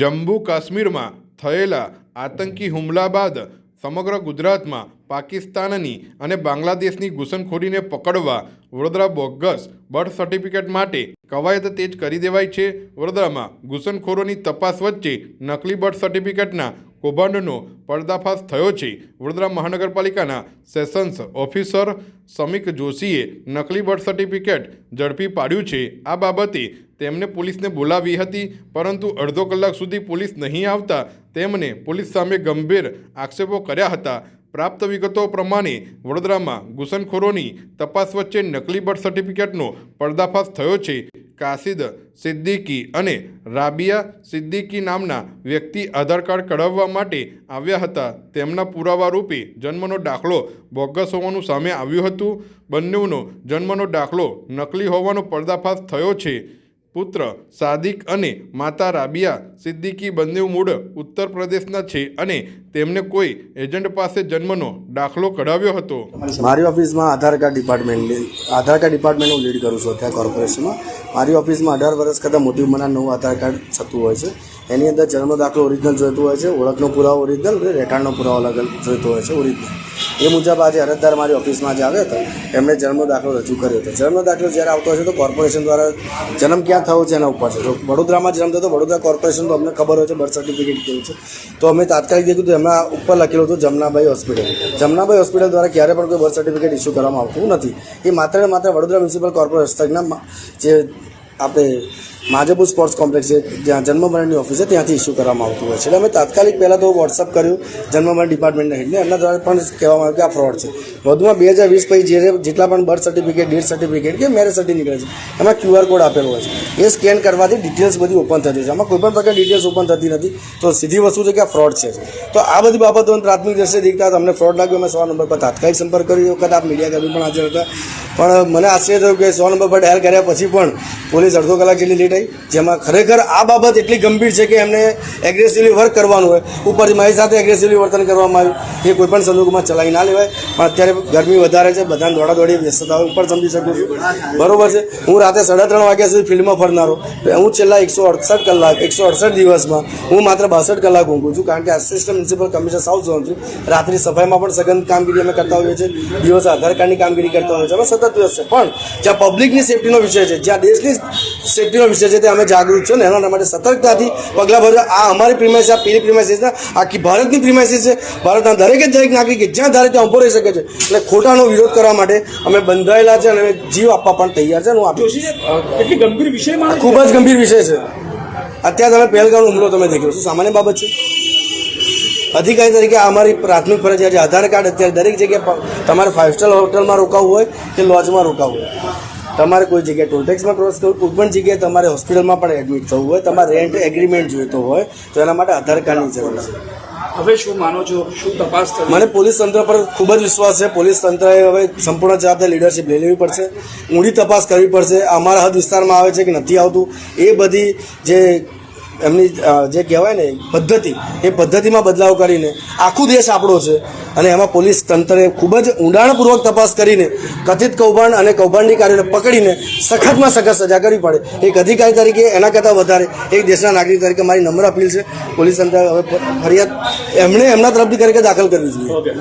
જમ્મુ કાશ્મીરમાં થયેલા આતંકી હુમલા બાદ સમગ્ર ગુજરાતમાં પાકિસ્તાનની અને બાંગ્લાદેશની ઘૂસણખોરીને પકડવા વડોદરા બોગસ બર્થ સર્ટિફિકેટ માટે કવાયત તેજ કરી દેવાઈ છે. વડોદરામાં ઘૂસણખોરોની તપાસ વચ્ચે નકલી બર્થ સર્ટિફિકેટના કૌભાંડનો પર્દાફાશ થયો છે. વડોદરા મહાનગરપાલિકાના સેશન્સ ઓફિસર સમીક જોશીએ નકલી બર્થ સર્ટિફિકેટ ઝડપી પાડ્યું છે. આ બાબતે તેમને પોલીસને બોલાવી હતી, પરંતુ અડધો કલાક સુધી પોલીસ નહીં આવતા તેમને પોલીસ સામે ગંભીર આક્ષેપો કર્યા હતા. પ્રાપ્ત વિગતો પ્રમાણે વડોદરામાં ઘૂસણખોરોની તપાસ વચ્ચે નકલી બર્થ સર્ટિફિકેટનો પર્દાફાશ થયો છે. કાસિદ સિદ્દીકી અને રાબિયા સિદ્દીકી નામના વ્યક્તિ આધાર કાર્ડ કઢાવવા માટે આવ્યા હતા. તેમના પુરાવા રૂપે જન્મનો દાખલો બોગસ હોવાનું સામે આવ્યું હતું. બંનેનો જન્મનો દાખલો નકલી હોવાનો પર્દાફાશ થયો છે. પુત્ર સાદિક અને માતા રાબિયા સિદ્દીકી બંને મૂળ ઉત્તર પ્રદેશના છે અને તેમને કોઈ એજન્ટ પાસે જન્મનો દાખલો કઢાવ્યો હતો. મારી ઓફિસમાં Aadhaar card department Aadhaar card department હું લીડ કરું છું ત્યાં કોર્પોરેશનમાં. મારી ઓફિસમાં અઢાર વર્ષ કરતાં મોટી ઉંમરના નવું આધાર કાર્ડ થતું હોય છે. એની અંદર જન્મ દાખલો ઓરિજિનલ જોઈતું હોય છે, ઓળખનો પુરાવો ઓરિજિનલ રેઠાણનો પુરાવો અલગ જોઈતો હોય છે ઓરિજિનલ એ મુજબ આજે અરજદાર મારી ઓફિસમાં જે આવ્યો હતો. એમણે જન્મ દાખલો રજૂ કર્યો હતો. જન્મ દાખલો જ્યારે આવતો હશે તો કોર્પોરેશન દ્વારા જન્મ ક્યાં થયો છે એના ઉપર છે. જો વડોદરામાં જન્મ થયો તો વડોદરા કોર્પોરેશન તો અમને ખબર હોય છે બર્થ સર્ટિફિકેટ કેવું છે. તો અમે તાત્કાલિક દેખ્યું તો એમના ઉપર લખેલું હતું જમનાભાઈ હોસ્પિટલ. જમનાભાઈ હોસ્પિટલ દ્વારા ક્યારે પણ કોઈ બર્થ સર્ટિફિકેટ ઇસ્યુ કરવામાં આવતું નથી. એ માત્ર માત્ર વડોદરા મ્યુનિસિપલ કોર્પોરેશન જે આપણે માજપુર સ્પોર્ટ્સ કોમ્પ્લેક્સ છે, જ્યાં જન્મ મરણની ઓફિસ છે ત્યાંથી ઇસ્યુ કરવામાં આવતું હોય છે. એટલે અમે તાત્કાલિક પહેલાં તો વોટ્સઅપ કર્યું, જન્મમરણ ડિપાર્ટમેન્ટના હેડને એમના દ્વારા પણ કહેવામાં આવ્યું કે આ ફ્રોડ છે. વધુમાં બે હજાર વીસ પછી જે જેટલા પણ બર્થ સર્ટિફિકેટ ડેથ સર્ટિફિકેટ કે મેરેજ સર્ટિફિકેટ છે, એમાં ક્યુઆર કોડ આપેલો હોય છે. એ સ્કેન કરવાથી ડિટેલ્સ બધી ઓપન થતી છે. આમાં કોઈ પણ પ્રકારની ડિટેલ્સ ઓપન થતી નથી. તો સીધી વસ્તુ છે કે આ ફ્રોડ છે. તો આ બધી બાબતોને પ્રાથમિક દ્રષ્ટિએ દેખતા તમને ફ્રોડ લાગ્યો. અમે સો નંબર પર તાત્કાલિક સંપર્ક કર્યો. એ વખત આપ મીડિયા કર્મી પણ હાજર હતા. પણ મને આશ્ચર્ય થયું કે સો નંબર પર ડાયલ કર્યા પછી પણ પોલીસ અડધો કલાક જેટલી લેટ આવી. જેમાં ખરેખર આ બાબત એટલી ગંભીર છે કે એમને એગ્રેસિવલી વર્ક કરવાનું હોય. ઉપરથી મારી સાથે એગ્રેસિવલી વર્તન કરવામાં આવ્યું. એ કોઈ પણ સંજોગોમાં ચલાવી ના લેવાય. પણ અત્યારે ગરમી વધારે છે. બધાને દોડા દોડી વ્યસ્તતા ઉપર સમજી શકું છું. બરોબર છે. હું રાતે સાડા ત્રણ વાગ્યા સુધી ફિલ્ડમાં ફરનારો. હું છેલ્લા એકસો અડસઠ કલાક, એકસો અડસઠ દિવસમાં હું માત્ર બાસઠ કલાક ઊંઘું છું. કારણ કે assistant municipal commissioner south zone છું. રાત્રિ સફાઈમાં પણ સઘન કામગીરી અમે કરતા હોઈએ છીએ. દિવસ આધાર કાર્ડની કામગીરી કરતા હોઈએ છીએ. અમે સતત વ્યસ્ત છે. પણ જ્યાં પબ્લિકની સેફટીનો વિષય છે, જ્યાં દેશની સેફટીનો વિષય છે તે અમે જાગૃત છો ને એના માટે સતર્કતાથી પગલાં ભરવા. આ અમારી પ્રિમાઇસ આ પેલી પ્રિમાઇસીસ આખી ભારતની પ્રિમાઇસીસ છે. ભારતના દરેકે દરેક નાગરિકે જ્યાં ધારે ત્યાં ઊભો રહી શકે છે. એટલે ખોટાનો વિરોધ કરવા માટે અમે બંધાયેલા છે અને જીવ આપવા પણ તૈયાર છે હું આપી ગંભીર વિષય ખૂબ જ ગંભીર વિષય છે. અત્યારે તમે પહેલગામનો હુમલો તમે દેખ્યો છો. સામાન્ય બાબત છે. અધિકારી તરીકે અમારી પ્રાથમિક ફરજ છે. આધાર કાર્ડ અત્યારે દરેક જગ્યાએ તમારે ફાઇવ સ્ટાર હોટલમાં રોકાવવું હોય કે લોજમાં રોકાવું હોય. તમારે કોઈ જગ્યાએ ટોલટેક્સમાં ક્રોસ કરવું કોઈ પણ જગ્યાએ તમારે હોસ્પિટલમાં પણ એડમિટ થવું હોય તમારે રેન્ટ એગ્રીમેન્ટ જોઈતો હોય તો એના માટે આધાર કાર્ડની જરૂર છે. હવે શું માનો છો? શું તપાસ મને પોલીસ તંત્ર પર ખૂબ જ વિશ્વાસ છે. પોલીસ તંત્રએ હવે સંપૂર્ણ જવાબદારી લીડરશિપ લઈ લેવી પડશે. ઊંડી તપાસ કરવી પડશે. અમારા હદ વિસ્તારમાં આવે છે કે નથી આવતું. એ બધી જે એમની જે કહેવાય ને, પદ્ધતિ, એ પદ્ધતિમાં બદલાવ કરીને આખું દેશ આપણો છે અને એમાં પોલીસ તંત્રએ ખૂબ જ ઊંડાણપૂર્વક તપાસ કરીને કથિત કૌભાંડ અને કૌભાંડની કાર્યોને પકડીને સખતમાં સખત સજા કરવી પડે. એક અધિકારી તરીકે, એના કરતાં વધારે એક દેશના નાગરિક તરીકે મારી નમ્ર અપીલ છે. પોલીસ તંત્ર હવે ફરિયાદ એમણે એમના તરફથી તરીકે દાખલ કરવી જોઈએ.